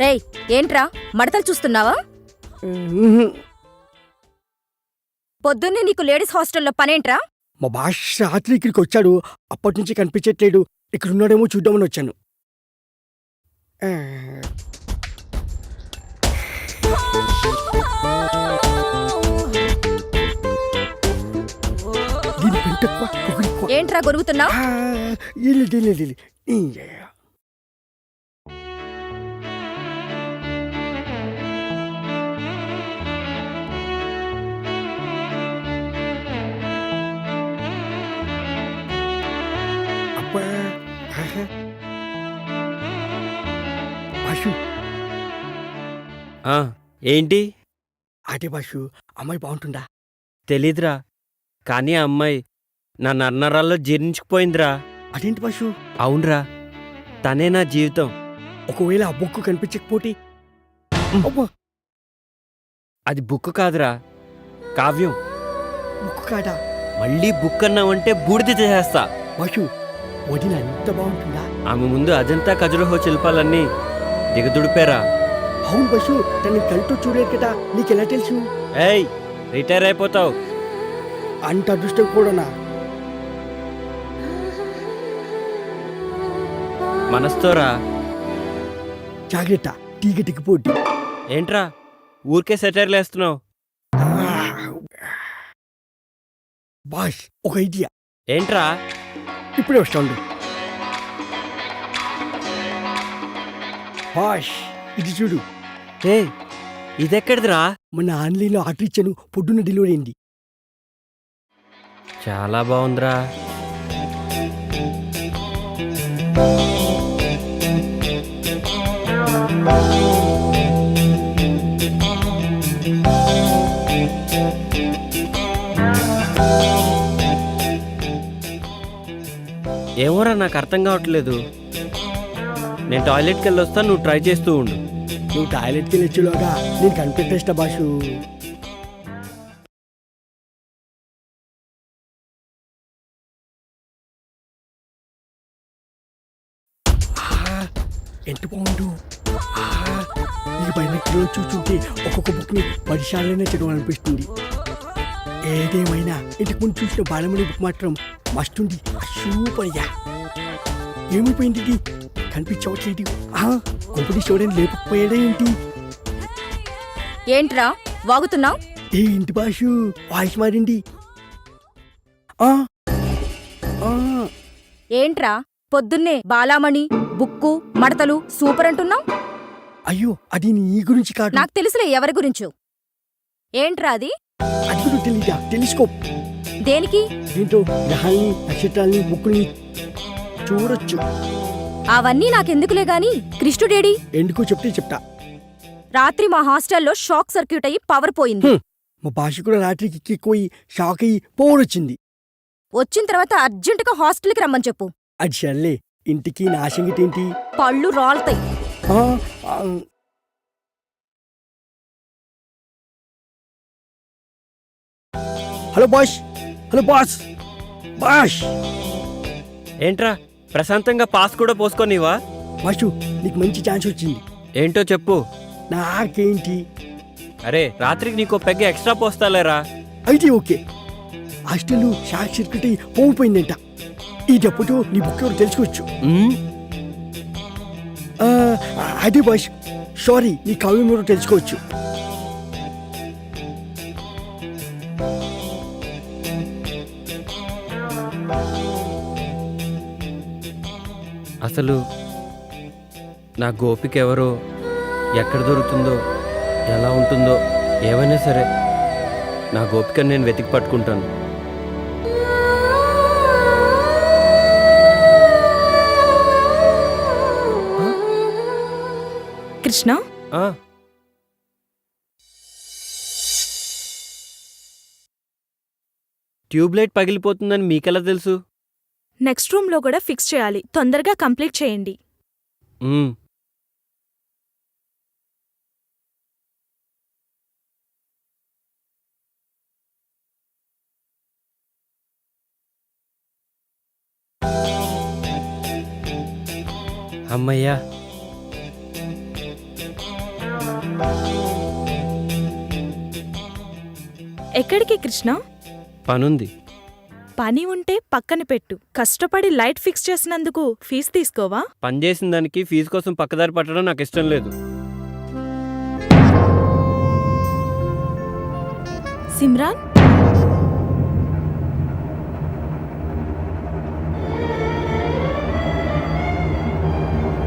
రేయ్ ఏంట్రా? మడతలు చూస్తున్నావా? పొద్దున్నే నీకు లేడీస్ హాస్టల్లో పనేంట్రా? మా భాష రాత్రి ఇక్కడికి వచ్చాడు. అప్పటి నుంచి కనిపించట్లేడు ఇక్కడ ఉన్నాడేమో చూద్దామని వచ్చాను. ఏంట్రా గొరుగుతున్నావు? బాషు ఆ, ఏంటి? ఆటే బాషు అమ్మాయి బాగుంటుందా? తెలీదురా. కానీ ఆ అమ్మాయి నా నన్నరాల్లో జీర్ణించుకుపోయిందిరా. అదేంటి బాషు అవునరా. తనే నా జీవితం. ఒకవేళ ఆ బొక్కు కనిపించకపోతే అబ్బా! అది బుక్ కాదురా. కావ్యం. బొక్కు కాదా? మళ్ళీ బుక్ అన్నావంటే బూడిద చేసేస్తా బాషు వదిన ఎంత బాగుంటుందా? ఆమె ముందు అజంతా ఖజురహో శిల్పాలన్నీ దిగదుడిపారా అవును బస్సు తనని కళ్ళతో చూడలేదు కదా నీకెలా తెలుసు? ఏయ్ రిటైర్ అయిపోతావు. అంత అదృష్టం కూడానా? మనస్తోరా జాగ్రత్త తీగ దిగిపోద్ది ఏంట్రా? ఊరికే సెటైర్లు వేస్తున్నావు. బాస్ ఒక ఐడియా. ఏంట్రా? ఇప్పుడే వస్తాడు బాష్. ఇది చూడు. ఏ ఇదెక్కడిదిరా? మన ఆన్లైన్లో ఆర్డర్ ఇచ్చాను పొద్దున్న డెలివరీ అయింది. చాలా బాగుందిరా. ఏమోరా నాకు అర్థం కావట్లేదు. నేను టాయిలెట్కి వెళ్ళి వస్తాను నువ్వు ట్రై చేస్తూ ఉండు. నువ్వు టాయిలెట్కి వెళ్ళొచ్చులోగా నేను కనిపెట్టేస్తా బాషు. ఎంత బాగుండు. ఈ పైన చూచుంటే ఒక్కొక్క బుక్ని పరిశాలనే చదవాలనిపిస్తుంది. ఏదేమైనా ఇంటికి ముందు చూసిన బాలమణి బుక్ మాత్రం మస్తుంది సూపర్ యా ఏమైపోయింది ఇది కనిపించవట్లేదు కొంపటి చూడని లేకపోయాడే ఏంటి? ఏంట్రా వాగుతున్నావు? ఏ ఇంటి భాషు వాయిస్ మారింది. ఏంట్రా పొద్దున్నే బాలామణి బుక్కు మడతలు సూపర్ అంటున్నావు? అయ్యో అది నీ గురించి కాదు. నాకు తెలుసులే ఎవరి గురించో. ఏంట్రా అది? అది కూడా తెలీదా? తెలుసుకో. దేనికి? దీంతో గ్రహాల్ని నక్షత్రాల్ని బుక్కుల్ని చూడొచ్చు. అవన్నీ నాకెందుకులే గాని? కృష్ణుడేడి? ఎందుకో చెప్తే చెప్తా. రాత్రి మా హాస్టల్లో షాక్ సర్క్యూట్ అయ్యి పవర్ పోయింది. మా భాష కూడా రాత్రికి ఎక్కిపోయి షాక్ అయ్యి పోవడొచ్చింది వచ్చిన తర్వాత అర్జెంటుగా హాస్టల్కి రమ్మని చెప్పు. అది సర్లే. ఇంటికి నా సంగతి ఏంటి పళ్ళు రాలుతాయి. Hello boss. Hello boss. Boss. ఏంట్రా? ప్రశాంతంగా పాస్ కూడా పోసుకోనివా? బాషు నీకు మంచి ఛాన్స్ వచ్చింది. ఏంటో చెప్పు. నాకేంటి? అరే రాత్రికి నీకో పెగ్గ ఎక్స్ట్రా పోస్తాలేరా? అయితే ఓకే. హాస్టల్ షార్ట్ సర్క్యూట్ అయి పోగిపోయిందంట. ఈ జబ్బుతో నీ బుక్ ఎవరు తెలుసుకోవచ్చు? ఉమ్, ఆ, అదే బాష్ సారీ నీ కావ్యం ఎవరో తెలుసుకోవచ్చు? అసలు నా గోపిక ఎవరో ఎక్కడ దొరుకుతుందో ఎలా ఉంటుందో ఏమైనా సరే నా గోపికని నేను వెతికి పట్టుకుంటాను. కృష్ణ? ట్యూబ్లైట్ పగిలిపోతుందని మీకెలా తెలుసు? నెక్స్ట్ రూమ్లో కూడా ఫిక్స్ చేయాలి. తొందరగా కంప్లీట్ చేయండి. అమ్మయ్యా. ఎక్కడికి కృష్ణ? పనుంది. పని ఉంటే పక్కన పెట్టు. కష్టపడి లైట్ ఫిక్స్ చేసినందుకు ఫీజు తీసుకోవా? పని చేసిన దానికి ఫీజు కోసం పక్కదారి పట్టడం నాకు ఇష్టం లేదు. సిమ్రాన్?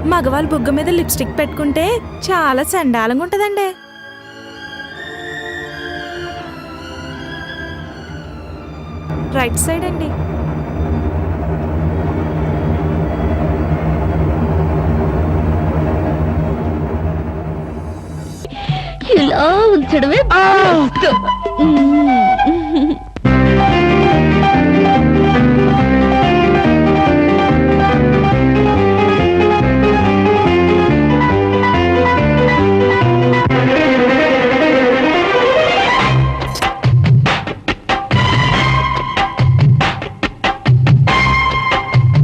మగవాళ్ళు బుగ్గ మీద లిప్స్టిక్ పెట్టుకుంటే చాలా చండాలంగా ఉంటదండి. రైట్ సైడ్ అండి. ఇలా ఉంచడమే.